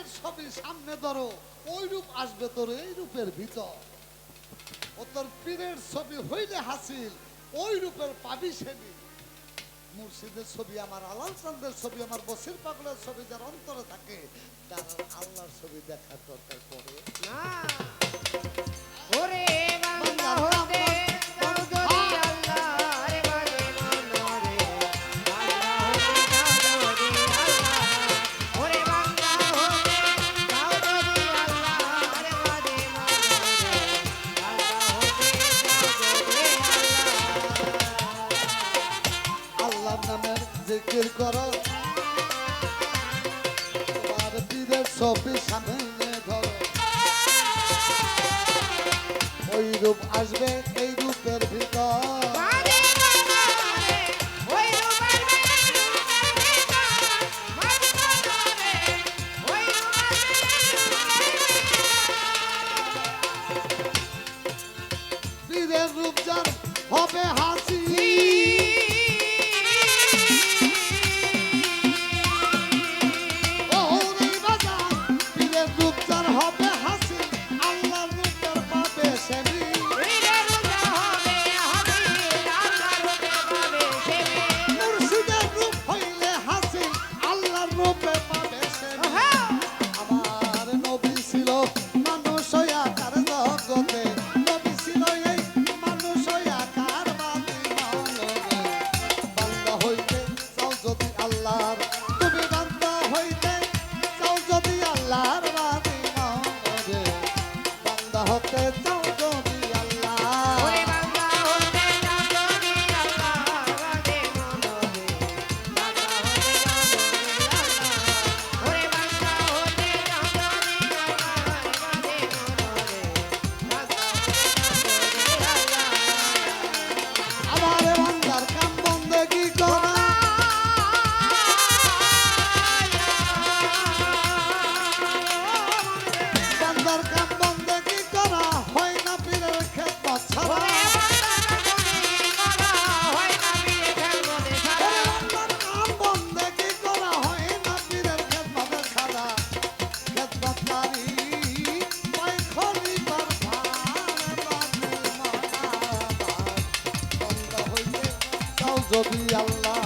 রূপের ছবি সামনে ধরো ওই রূপ আসবে তোর এই রূপের ভিতর। ও তোর পীরের ছবি হইলে হাসিল ওই রূপের পাবি সেদিন মুর্শিদের ছবি, আমার আলাল চন্দ্রের ছবি, আমার বসির পাগলের ছবি, যার অন্তরে থাকে, তার আল্লাহর ছবি দেখার দরকার পড়ে। না। জিকির করো। তোমার পীরের ছবি সামনে ধরো। ওই রূপ আসবে। তো যদি আল্লাহ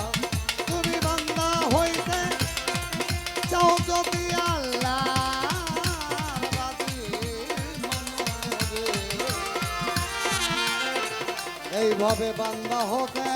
তুমি বান্দা হইতে চাও যদি আল্লাহ এইভাবে বান্দা হতে